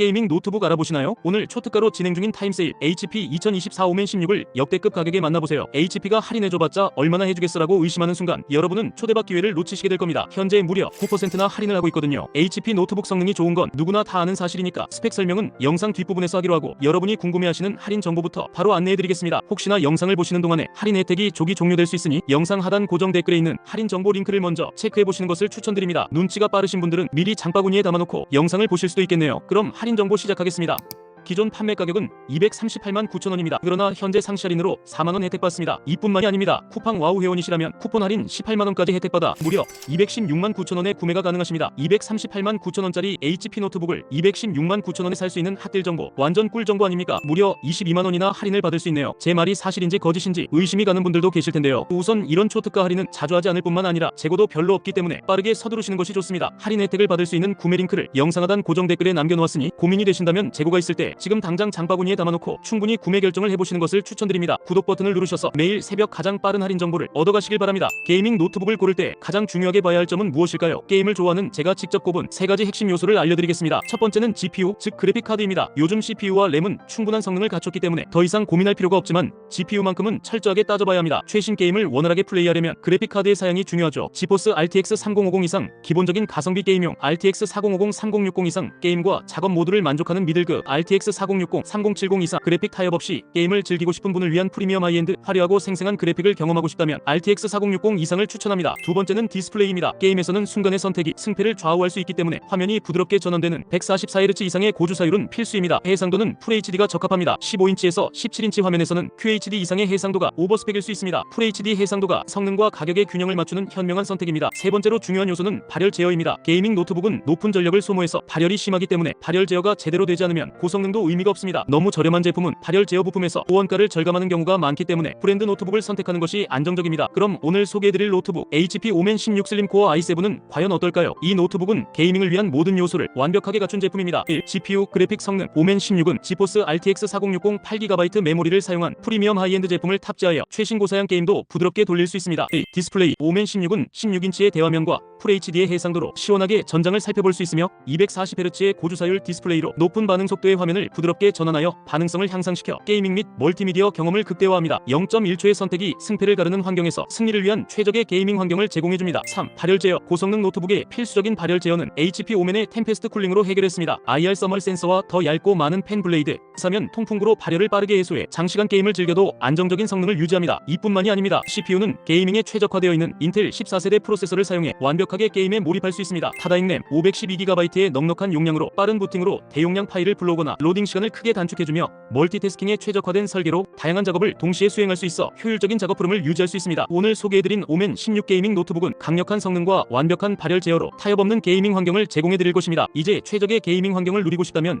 게이밍 노트북 알아보시나요? 오늘 초특가로 진행 중인 타임세일 HP 2024 오멘 16을 역대급 가격에 만나보세요. HP가 할인해줘봤자 얼마나 해주겠어라고 의심하는 순간 여러분은 초대박 기회를 놓치시게 될 겁니다. 현재 무려 9%나 할인을 하고 있거든요. HP 노트북 성능이 좋은 건 누구나 다 아는 사실이니까 스펙 설명은 영상 뒷부분에서 하기로 하고 여러분이 궁금해하시는 할인 정보부터 바로 안내해드리겠습니다. 혹시나 영상을 보시는 동안에 할인 혜택이 조기 종료될 수 있으니 영상 하단 고정 댓글에 있는 할인 정보 링크를 먼저 체크해보시는 것을 추천드립니다. 눈치가 빠르신 분들은 미리 장바구니에 담아놓고 영상을 보실 수도 있겠네요. 그럼 할인 정보 시작하겠습니다. 기존 판매 가격은 238만 9천원입니다. 그러나 현재 상시 할인으로 4만원 혜택받습니다. 이뿐만이 아닙니다. 쿠팡 와우 회원이시라면 쿠폰 할인 18만원까지 혜택받아 무려 216만 9천원에 구매가 가능하십니다. 238만 9천원짜리 HP 노트북을 216만 9천원에 살 수 있는 핫딜 정보 완전 꿀 정보 아닙니까? 무려 22만원이나 할인을 받을 수 있네요. 제 말이 사실인지 거짓인지 의심이 가는 분들도 계실 텐데요. 우선 이런 초특가 할인은 자주 하지 않을 뿐만 아니라 재고도 별로 없기 때문에 빠르게 서두르시는 것이 좋습니다. 할인 혜택을 받을 수 있는 구매 링크를 영상 하단 고정 댓글에 남겨놓았으니 고민이 되신다면 재고가 있을 때 지금 당장 장바구니에 담아놓고 충분히 구매 결정을 해보시는 것을 추천드립니다. 구독 버튼을 누르셔서 매일 새벽 가장 빠른 할인 정보를 얻어가시길 바랍니다. 게이밍 노트북을 고를 때 가장 중요하게 봐야 할 점은 무엇일까요? 게임을 좋아하는 제가 직접 꼽은 세 가지 핵심 요소를 알려드리겠습니다. 첫 번째는 GPU, 즉 그래픽 카드입니다. 요즘 CPU와 램은 충분한 성능을 갖췄기 때문에 더 이상 고민할 필요가 없지만 GPU만큼은 철저하게 따져봐야 합니다. 최신 게임을 원활하게 플레이하려면 그래픽 카드의 사양이 중요하죠. 지포스 RTX 3050 이상 기본적인 가성비 게임용 RTX 4050 3060 이상 게임과 작업 모드를 만족하는 미들급 RTX 4060 3070 이상 그래픽 타협 없이 게임을 즐기고 싶은 분을 위한 프리미엄 하이엔드 화려하고 생생한 그래픽을 경험하고 싶다면 RTX 4060 이상을 추천합니다. 두 번째는 디스플레이입니다. 게임에서는 순간의 선택이 승패를 좌우할 수 있기 때문에 화면이 부드럽게 전원되는 144Hz 이상의 고주사율은 필수입니다. 해상도는 FHD가 적합합니다. 15인치에서 17인치 화면에서는 QHD 이상의 해상도가 오버스펙일 수 있습니다. FHD 해상도가 성능과 가격의 균형을 맞추는 현명한 선택입니다. 세 번째로 중요한 요소는 발열 제어입니다. 게이밍 노트북은 높은 전력을 소모해서 발열이 심하기 때문에 발열 제어가 제대로 되지 않으면 고성능 도 의미가 없습니다. 너무 저렴한 제품은 발열 제어 부품에서 보원가를 절감하는 경우가 많기 때문에 브랜드 노트북을 선택하는 것이 안정적입니다. 그럼 오늘 소개해드릴 노트북 HP 오멘 16 슬림 코어 i7은 과연 어떨까요? 이 노트북은 게이밍을 위한 모든 요소를 완벽하게 갖춘 제품입니다. 1. GPU 그래픽 성능 오멘 16은 지포스 RTX 4060 8GB 메모리를 사용한 프리미엄 하이엔드 제품을 탑재하여 최신 고사양 게임도 부드럽게 돌릴 수 있습니다. 2. 디스플레이 오멘 16은 16인치의 대화면과 FHD의 해상도로 시원하게 전장을 살펴볼 수 있으며 240Hz의 고주사율 디스플레이로 높은 반응 속도의 화면을 부드럽게 전환하여 반응성을 향상시켜 게이밍 및 멀티미디어 경험을 극대화합니다. 0.1초의 선택이 승패를 가르는 환경에서 승리를 위한 최적의 게이밍 환경을 제공해줍니다. 3. 발열 제어 고성능 노트북의 필수적인 발열 제어는 HP 오멘의 템페스트 쿨링으로 해결했습니다. IR 서멀 센서와 더 얇고 많은 펜 블레이드, 사면 통풍구로 발열을 빠르게 해소해 장시간 게임을 즐겨도 안정적인 성능을 유지합니다. 이뿐만이 아닙니다. CPU는 게이밍에 최적화되어 있는 인텔 14세대 프로세서를 사용해 완벽하게 게임에 몰입할 수 있습니다. 타다잉 램 512GB의 넉넉한 용량으로 빠른 부팅으로 대용량 파일을 불러오거나 로딩 시간을 크게 단축해주며 멀티태스킹에 최적화된 설계로 다양한 작업을 동시에 수행할 수 있어 효율적인 작업 흐름을 유지할 수 있습니다. 오늘 소개해드린 오멘 16 게이밍 노트북은 강력한 성능과 완벽한 발열 제어로 타협 없는 게이밍 환경을 제공해드릴 것입니다. 이제 최적의 게이밍 환경을 누리고 싶다면